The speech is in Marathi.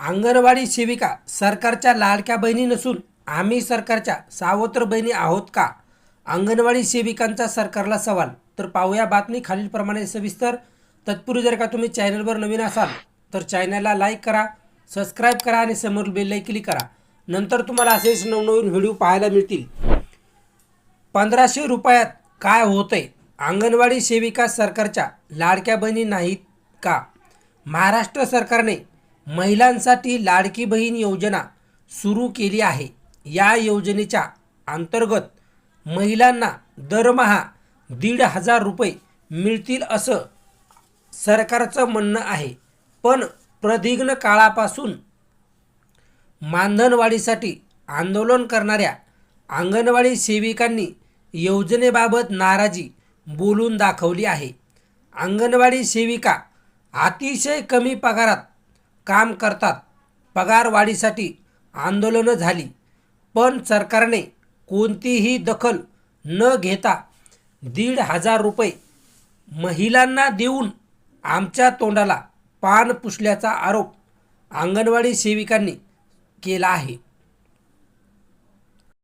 अंगणवाडी सेविका सरकारच्या लाडक्या बहिणी नसून आम्ही सरकारच्या सावत्र बहिणी आहोत का? अंगणवाडी सेविकांचा सरकारला सवाल. तर पाहूया बातमी खालीलप्रमाणे सविस्तर. तत्पूर्वी जर का तुम्ही चॅनलवर नवीन असाल तर चॅनलला लाईक करा सबस्क्राईब करा आणि समोर बेलला क्लिक करा. नंतर तुम्हाला असेच नवनवीन व्हिडिओ पाहायला मिळतील. पंधराशे रुपयात काय होतंय? अंगणवाडी सेविका सरकारच्या लाडक्या बहिणी नाहीत का? महाराष्ट्र सरकारने महिलांसाठी लाडकी बहीण योजना सुरू केली आहे. या योजनेच्या अंतर्गत महिलांना दरमहा दीड हजार रुपये मिळतील असं सरकारचं म्हणणं आहे. पण प्रदीर्घ काळापासून मानधनवाढीसाठी आंदोलन करणाऱ्या अंगणवाडी सेविकांनी योजनेबाबत नाराजी बोलून दाखवली आहे. अंगणवाडी सेविका अतिशय कमी पगारात काम करतात. पगारवाढीसाठी आंदोलनं झाली. पण सरकारने कोणतीही दखल न घेता दीड हजार रुपये महिलांना देऊन आमच्या तोंडाला पान पुसल्याचा आरोप अंगणवाडी सेविकांनी केला आहे.